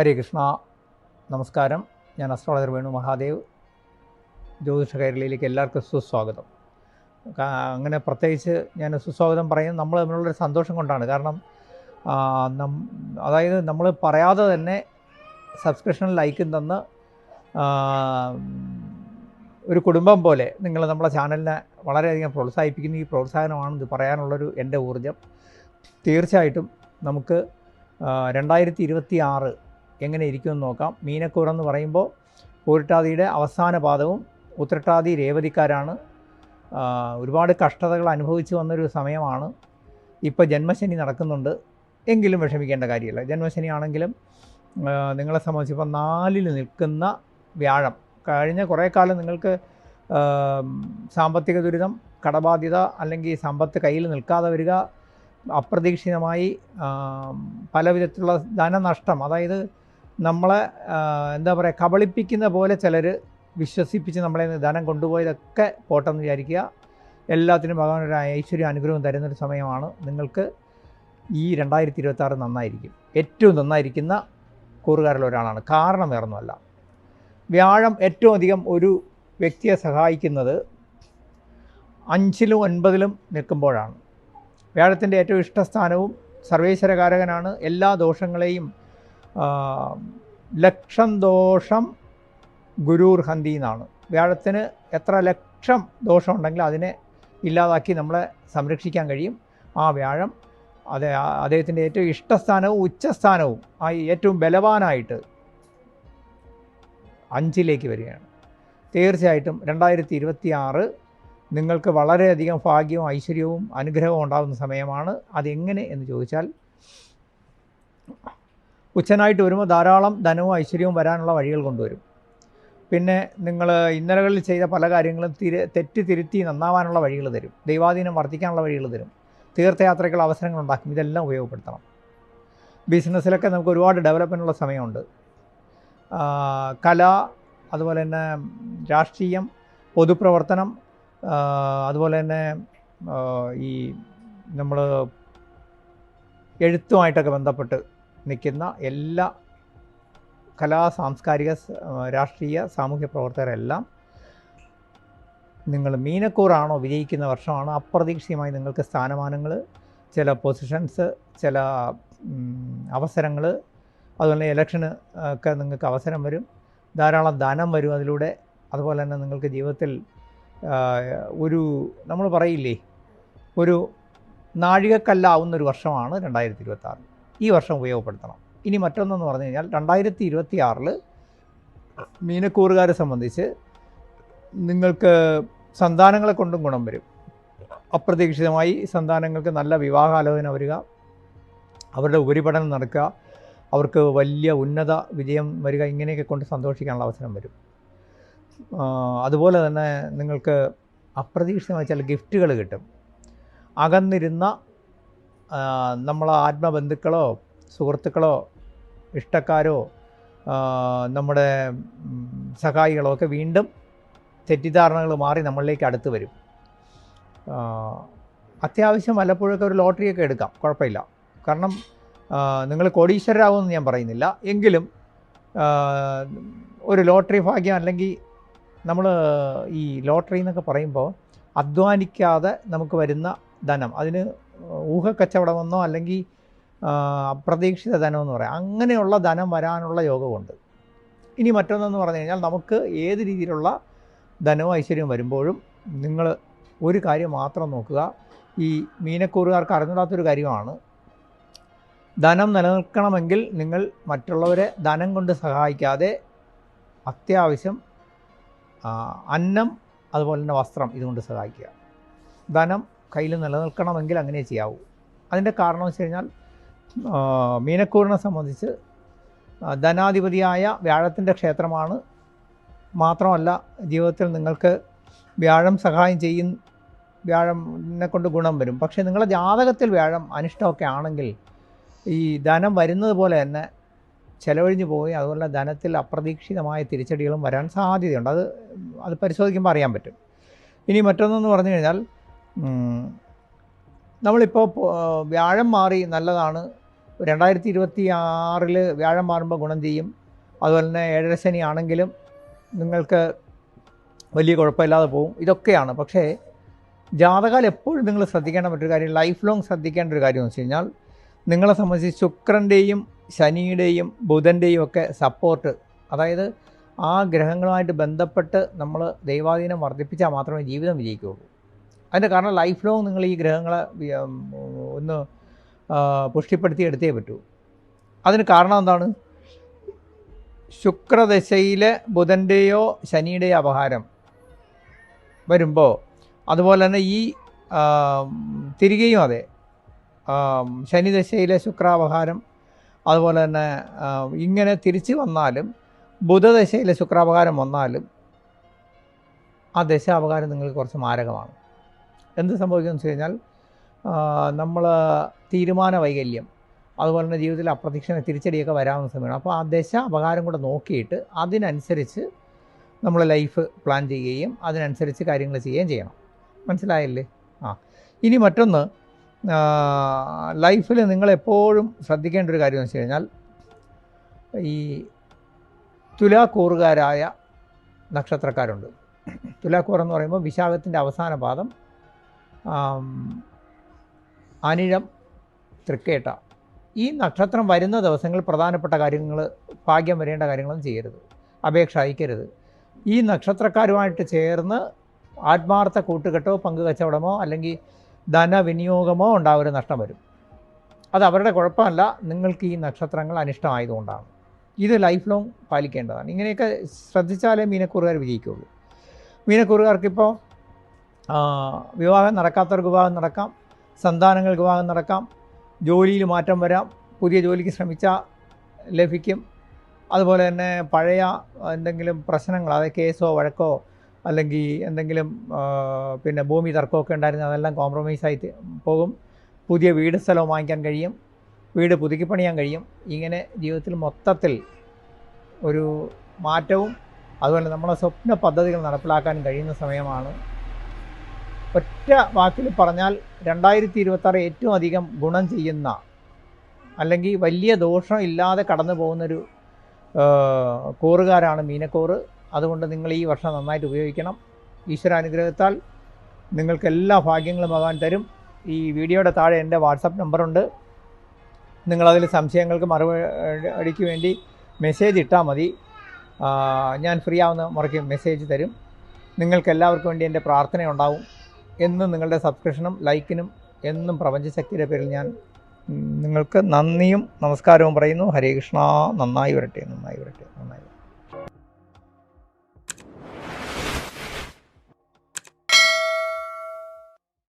ഹരേ കൃഷ്ണ. നമസ്കാരം. ഞാൻ അസ്ട്രോളജർ വേണു മഹാദേവ്. ജ്യോതിഷ കേരളയിലേക്ക് എല്ലാവർക്കും സുസ്വാഗതം. അങ്ങനെ പ്രത്യേകിച്ച് ഞാൻ സുസ്വാഗതം പറയും നമ്മൾ തമ്മിലുള്ളൊരു സന്തോഷം കൊണ്ടാണ്. കാരണം അതായത് നമ്മൾ പറയാതെ തന്നെ സബ്സ്ക്രിപ്ഷൻ ലൈക്കും തന്ന് ഒരു കുടുംബം പോലെ നിങ്ങൾ നമ്മളെ ചാനലിനെ വളരെയധികം പ്രോത്സാഹിപ്പിക്കുന്ന. ഈ പ്രോത്സാഹനമാണ് ഇത് പറയാനുള്ളൊരു എന്റെ ഊർജം തീർച്ചയായിട്ടും നമുക്ക് രണ്ടായിരത്തി ഇരുപത്തി ആറ് എങ്ങനെ ഇരിക്കുമെന്ന് നോക്കാം. മീനക്കൂർ എന്ന് പറയുമ്പോൾ പൂരിട്ടാതിയുടെ അവസാന പാദവും ഉത്രട്ടാതി രേവതിക്കാരാണ്. ഒരുപാട് കഷ്ടതകൾ അനുഭവിച്ചു വന്നൊരു സമയമാണ്. ഇപ്പോൾ ജന്മശനി നടക്കുന്നുണ്ട്. എങ്കിലും വിഷമിക്കേണ്ട കാര്യമില്ല. ജന്മശനി ആണെങ്കിലും നിങ്ങളെ സംബന്ധിച്ച് ഇപ്പോൾ നാലിൽ നിൽക്കുന്ന വ്യാഴം. കഴിഞ്ഞ കുറേ കാലം നിങ്ങൾക്ക് സാമ്പത്തിക ദുരിതം കടബാധ്യത അല്ലെങ്കിൽ സമ്പത്ത് കയ്യിൽ നിൽക്കാതെ വരിക അപ്രതീക്ഷിതമായി പല വിധത്തിലുള്ള ധനനഷ്ടം അതായത് നമ്മളെ എന്താ പറയുക കബളിപ്പിക്കുന്ന പോലെ ചിലർ വിശ്വസിപ്പിച്ച് നമ്മളെ നിദാനം കൊണ്ടുപോയതൊക്കെ പോട്ടെന്ന് വിചാരിക്കുക. എല്ലാത്തിനും ഭഗവാൻ ഒരു ഐശ്വര്യ അനുഗ്രഹം തരുന്നൊരു സമയമാണ്. നിങ്ങൾക്ക് ഈ രണ്ടായിരത്തി ഇരുപത്തി ആറ് നന്നായിരിക്കും. ഏറ്റവും നന്നായിരിക്കുന്ന കൂറുകാരിൽ ഒരാളാണ്. കാരണം വേറൊന്നുമല്ല. വ്യാഴം ഏറ്റവും അധികം ഒരു വ്യക്തിയെ സഹായിക്കുന്നത് അഞ്ചിലും ഒൻപതിലും നിൽക്കുമ്പോഴാണ്. വ്യാഴത്തിന്റെ ഏറ്റവും ഇഷ്ടസ്ഥാനവും സർവേശ്വരകാരകനാണ്. എല്ലാ ദോഷങ്ങളെയും ലക്ഷം ദോഷം ഗുരൂർ ഹന്തി എന്നാണ്. വ്യാഴത്തിന് എത്ര ലക്ഷം ദോഷം ഉണ്ടെങ്കിൽ അതിനെ ഇല്ലാതാക്കി നമ്മളെ സംരക്ഷിക്കാൻ കഴിയും. ആ വ്യാഴം അതെ അദ്ദേഹത്തിന്റെ ഏറ്റവും ഇഷ്ടസ്ഥാനവും ഉച്ചസ്ഥാനവും ആ ഏറ്റവും ബലവാനായിട്ട് അഞ്ചിലേക്ക് വരികയാണ്. തീർച്ചയായിട്ടും രണ്ടായിരത്തി ഇരുപത്തി ആറ് നിങ്ങൾക്ക് വളരെയധികം ഭാഗ്യവും ഐശ്വര്യവും അനുഗ്രഹവും ഉണ്ടാകുന്ന സമയമാണ്. അതെങ്ങനെ എന്ന് ചോദിച്ചാൽ ഉച്ചനായിട്ട് വരുമ്പോൾ ധാരാളം ധനവും ഐശ്വര്യവും വരാനുള്ള വഴികൾ കൊണ്ടുവരും. പിന്നെ നിങ്ങൾ ഇന്നലകളിൽ ചെയ്ത പല കാര്യങ്ങളും തിര തെറ്റ് തിരുത്തി നന്നാവാനുള്ള വഴികൾ തരും. ദൈവാധീനം വർദ്ധിക്കാനുള്ള വഴികൾ തരും. തീർത്ഥയാത്രയ്ക്കുള്ള അവസരങ്ങൾ ഉണ്ടാക്കും. ഇതെല്ലാം ഉപയോഗപ്പെടുത്തണം. ബിസിനസ്സിലൊക്കെ നമുക്ക് ഒരുപാട് ഡെവലപ്മെന്റുള്ള സമയമുണ്ട്. കല അതുപോലെ തന്നെ രാഷ്ട്രീയം പൊതുപ്രവർത്തനം അതുപോലെ തന്നെ ഈ നമ്മൾ എഴുത്തുമായിട്ടൊക്കെ ബന്ധപ്പെട്ട് നിൽക്കുന്ന എല്ലാ കലാ സാംസ്കാരിക രാഷ്ട്രീയ സാമൂഹ്യ പ്രവർത്തകരെല്ലാം നിങ്ങൾ മീനക്കൂറാണോ വിജയിക്കുന്ന വർഷമാണ് അപ്രതീക്ഷിതമായി നിങ്ങൾക്ക് സ്ഥാനമാനങ്ങൾ ചില പൊസിഷൻസ് ചില അവസരങ്ങൾ അതുപോലെ ഇലക്ഷന് ഒക്കെ നിങ്ങൾക്ക് അവസരം വരും. ധാരാളം ധനം വരും അതിലൂടെ. അതുപോലെ തന്നെ നിങ്ങൾക്ക് ജീവിതത്തിൽ ഒരു നമ്മൾ പറയില്ലേ ഒരു നാഴികക്കല്ലാവുന്ന ഒരു വർഷമാണ് രണ്ടായിരത്തി ഇരുപത്തി ഈ വർഷം ഉപയോഗപ്പെടുത്തണം. ഇനി മറ്റൊന്നെന്ന് പറഞ്ഞു കഴിഞ്ഞാൽ രണ്ടായിരത്തി ഇരുപത്തി ആറിൽ മീനക്കൂറുകാരെ സംബന്ധിച്ച് നിങ്ങൾക്ക് സന്താനങ്ങളെ കൊണ്ടും ഗുണം വരും. അപ്രതീക്ഷിതമായി സന്താനങ്ങൾക്ക് നല്ല വിവാഹാലോചന വരിക അവരുടെ ഉപരിപഠനം നടക്കുക അവർക്ക് വലിയ ഉന്നത വിജയം വരിക ഇങ്ങനെയൊക്കെ കൊണ്ട് സന്തോഷിക്കാനുള്ള അവസരം വരും. അതുപോലെ തന്നെ നിങ്ങൾക്ക് അപ്രതീക്ഷിതമായ ചില ഗിഫ്റ്റുകൾ കിട്ടും. അകന്നിരുന്ന നമ്മളെ ആത്മബന്ധുക്കളോ സുഹൃത്തുക്കളോ ഇഷ്ടക്കാരോ നമ്മുടെ സഹായികളോ ഒക്കെ വീണ്ടും തെറ്റിദ്ധാരണകൾ മാറി നമ്മളിലേക്ക് അടുത്ത് വരും. അത്യാവശ്യം വല്ലപ്പോഴൊക്കെ ഒരു ലോട്ടറിയൊക്കെ എടുക്കാം. കുഴപ്പമില്ല. കാരണം നിങ്ങൾ കോടീശ്വരരാകുമെന്ന് ഞാൻ പറയുന്നില്ല. എങ്കിലും ഒരു ലോട്ടറി ഭാഗ്യം അല്ലെങ്കിൽ നമ്മൾ ഈ ലോട്ടറി എന്നൊക്കെ പറയുമ്പോൾ അധ്വാനിക്കാതെ നമുക്ക് വരുന്ന ധനം അതിന് ഊഹക്കച്ചവടമെന്നോ അല്ലെങ്കിൽ അപ്രതീക്ഷിത ധനമെന്ന് പറയാം. അങ്ങനെയുള്ള ധനം വരാനുള്ള യോഗമുണ്ട്. ഇനി മറ്റൊന്നെന്ന് പറഞ്ഞു കഴിഞ്ഞാൽ നമുക്ക് ഏത് രീതിയിലുള്ള ധനവും ഐശ്വര്യവും വരുമ്പോഴും നിങ്ങൾ ഒരു കാര്യം മാത്രം നോക്കുക. ഈ മീനക്കൂറുകാർക്ക് അറിഞ്ഞിടാത്തൊരു കാര്യമാണ്. ധനം നിലനിൽക്കണമെങ്കിൽ നിങ്ങൾ മറ്റുള്ളവരെ ധനം കൊണ്ട് സഹായിക്കാതെ അത്യാവശ്യം അന്നം അതുപോലെ തന്നെ വസ്ത്രം ഇതുകൊണ്ട് സഹായിക്കുക. ധനം കയ്യിൽ നിലനിൽക്കണമെങ്കിൽ അങ്ങനെ ചെയ്യാവൂ. അതിന്റെ കാരണം വെച്ച് കഴിഞ്ഞാൽ മീനക്കൂറിനെ സംബന്ധിച്ച് ധനാധിപതിയായ വ്യാഴത്തിന്റെ ക്ഷേത്രമാണ്. മാത്രമല്ല ജീവിതത്തിൽ നിങ്ങൾക്ക് വ്യാഴം സഹായം ചെയ്യും വ്യാഴം കൊണ്ട് ഗുണം വരും. പക്ഷേ നിങ്ങളുടെ ജാതകത്തിൽ വ്യാഴം അനിഷ്ടമൊക്കെ ആണെങ്കിൽ ഈ ധനം വരുന്നത് പോലെ തന്നെ ചിലവഴിഞ്ഞു പോയി അതുപോലെ ധനത്തിൽ അപ്രതീക്ഷിതമായ തിരിച്ചടികളും വരാൻ സാധ്യതയുണ്ട്. അത് അത് പരിശോധിക്കുമ്പോൾ അറിയാൻ പറ്റും. ഇനി മറ്റൊന്നെന്ന് പറഞ്ഞു കഴിഞ്ഞാൽ നമ്മളിപ്പോൾ വ്യാഴം മാറി നല്ലതാണ്. രണ്ടായിരത്തി ഇരുപത്തി ആറിൽ വ്യാഴം മാറുമ്പോൾ ഗുണം ചെയ്യും. അതുപോലെ തന്നെ ഏഴര ശനി ആണെങ്കിലും നിങ്ങൾക്ക് വലിയ കുഴപ്പമില്ലാതെ പോകും. ഇതൊക്കെയാണ്. പക്ഷേ ജാതകാൽ എപ്പോഴും നിങ്ങൾ ശ്രദ്ധിക്കേണ്ട മറ്റൊരു കാര്യം ലൈഫ് ലോങ് ശ്രദ്ധിക്കേണ്ട ഒരു കാര്യം എന്ന് വെച്ച് കഴിഞ്ഞാൽ നിങ്ങളെ സംബന്ധിച്ച് ശുക്രന്റെയും ശനിയുടെയും ബുധന്റെയും ഒക്കെ സപ്പോർട്ട് അതായത് ആ ഗ്രഹങ്ങളുമായിട്ട് ബന്ധപ്പെട്ട് നമ്മൾ ദൈവാധീനം വർദ്ധിപ്പിച്ചാൽ മാത്രമേ ജീവിതം വിജയിക്കുകയുള്ളൂ. അതിന്റെ കാരണം ലൈഫ് ലോങ് നിങ്ങൾ ഈ ഗ്രഹങ്ങളെ ഒന്ന് പുഷ്ടിപ്പെടുത്തി എടുത്തേ പറ്റൂ. അതിന് കാരണം എന്താണ്? ശുക്രദശയിലെ ബുധന്റെയോ ശനിയുടെയോ അപഹാരം വരുമ്പോൾ അതുപോലെ തന്നെ ഈ തിരികെയും അതെ ശനിദശയിലെ ശുക്രാപഹാരം അതുപോലെ തന്നെ ഇങ്ങനെ തിരിച്ച് വന്നാലും ബുധദശയിലെ ശുക്രാപഹാരം വന്നാലും ആ ദശ ദശാപകാരം നിങ്ങൾക്ക് കുറച്ച് മാരകമാണ്. എന്ത് സംഭവിക്കുമെന്ന് വെച്ച് കഴിഞ്ഞാൽ നമ്മൾ തീരുമാന വൈകല്യം അതുപോലെ തന്നെ ജീവിതത്തിൽ അപ്രതീക്ഷണ തിരിച്ചടിയൊക്കെ വരാവുന്ന സമയമാണ്. അപ്പോൾ ആ ദശ അപകാരം കൂടെ നോക്കിയിട്ട് അതിനനുസരിച്ച് നമ്മൾ ലൈഫ് പ്ലാൻ ചെയ്യുകയും അതിനനുസരിച്ച് കാര്യങ്ങൾ ചെയ്യുകയും ചെയ്യണം. മനസ്സിലായല്ലേ? ആ. ഇനി മറ്റൊന്ന് ലൈഫിൽ നിങ്ങളെപ്പോഴും ശ്രദ്ധിക്കേണ്ട ഒരു കാര്യം എന്ന് വെച്ച് കഴിഞ്ഞാൽ ഈ തുലാക്കൂറുകാരായ നക്ഷത്രക്കാരുണ്ട്. തുലാക്കൂർ എന്ന് പറയുമ്പോൾ വിശാഖത്തിന്റെ അവസാന പാദം അനിഴം തൃക്കേട്ട. ഈ നക്ഷത്രം വരുന്ന ദിവസങ്ങളിൽ പ്രധാനപ്പെട്ട കാര്യങ്ങൾ ഭാഗ്യം വരേണ്ട കാര്യങ്ങളും ചെയ്യരുത്. അപേക്ഷ അയക്കരുത്. ഈ നക്ഷത്രക്കാരുമായിട്ട് ചേർന്ന് ആത്മാർത്ഥ കൂട്ടുകെട്ടോ പങ്കുകച്ചവടമോ അല്ലെങ്കിൽ ധനവിനിയോഗമോ ഉണ്ടാവൊരു നഷ്ടം വരും. അത് അവരുടെ കുഴപ്പമല്ല. നിങ്ങൾക്ക് ഈ നക്ഷത്രങ്ങൾ അനിഷ്ടമായതുകൊണ്ടാണ്. ഇത് ലൈഫ് ലോങ് പാലിക്കേണ്ടതാണ്. ഇങ്ങനെയൊക്കെ ശ്രദ്ധിച്ചാലേ മീനക്കൂറുകാർ വിജയിക്കുള്ളൂ മീനക്കൂറുകാർക്കിപ്പോൾ വിവാഹം നടക്കാത്തവർക്ക് വിവാഹം നടക്കാം. സന്താനങ്ങൾക്ക് വിവാഹം നടക്കാം. ജോലിയിൽ മാറ്റം വരാം. പുതിയ ജോലിക്ക് ശ്രമിച്ചാൽ ലഭിക്കും. അതുപോലെ തന്നെ പഴയ എന്തെങ്കിലും പ്രശ്നങ്ങൾ അതായത് കേസോ വഴക്കോ അല്ലെങ്കിൽ എന്തെങ്കിലും പിന്നെ ഭൂമി തർക്കമൊക്കെ ഉണ്ടായിരുന്ന അതെല്ലാം കോംപ്രമൈസ് ആയിട്ട് പോകും. പുതിയ വീട് സ്ഥലവും വാങ്ങിക്കാൻ കഴിയും. വീട് പുതുക്കി പണിയാൻ കഴിയും. ഇങ്ങനെ ജീവിതത്തിൽ മൊത്തത്തിൽ ഒരു മാറ്റവും അതുപോലെ നമ്മളെ സ്വപ്ന പദ്ധതികൾ നടപ്പിലാക്കാൻ കഴിയുന്ന സമയമാണ് ഒറ്റ വാക്കിൽ പറഞ്ഞാൽ രണ്ടായിരത്തി ഇരുപത്താറ് ഏറ്റവും അധികം ഗുണം ചെയ്യുന്ന അല്ലെങ്കിൽ വലിയ ദോഷം ഇല്ലാതെ കടന്നു പോകുന്നൊരു കോറുകാരാണ് മീനക്കൂറ്. അതുകൊണ്ട് നിങ്ങൾ ഈ വർഷം നന്നായിട്ട് ഉപയോഗിക്കണം. ഈശ്വരാനുഗ്രഹത്താൽ നിങ്ങൾക്ക് എല്ലാ ഭാഗ്യങ്ങളും ഭഗവാൻ തരും. ഈ വീഡിയോയുടെ താഴെ എന്റെ വാട്സപ്പ് നമ്പറുണ്ട്. നിങ്ങളതിൽ സംശയങ്ങൾക്ക് മറുപടിക്ക് വേണ്ടി മെസ്സേജ് ഇട്ടാൽ മതി. ഞാൻ ഫ്രീ ആവുന്ന മുറയ്ക്ക് മെസ്സേജ് തരും. നിങ്ങൾക്കെല്ലാവർക്കും വേണ്ടി എന്റെ പ്രാർത്ഥന ഉണ്ടാവും. എന്നും നിങ്ങളുടെ സബ്സ്ക്രിപ്ഷനും ലൈക്കിനും എന്നും പ്രപഞ്ചശക്തിയുടെ പേരിൽ ഞാൻ നിങ്ങൾക്ക് നന്ദിയും നമസ്കാരവും പറയുന്നു. ഹരേ കൃഷ്ണ. നന്നായി വരട്ടെ നന്നായി വരട്ടെ.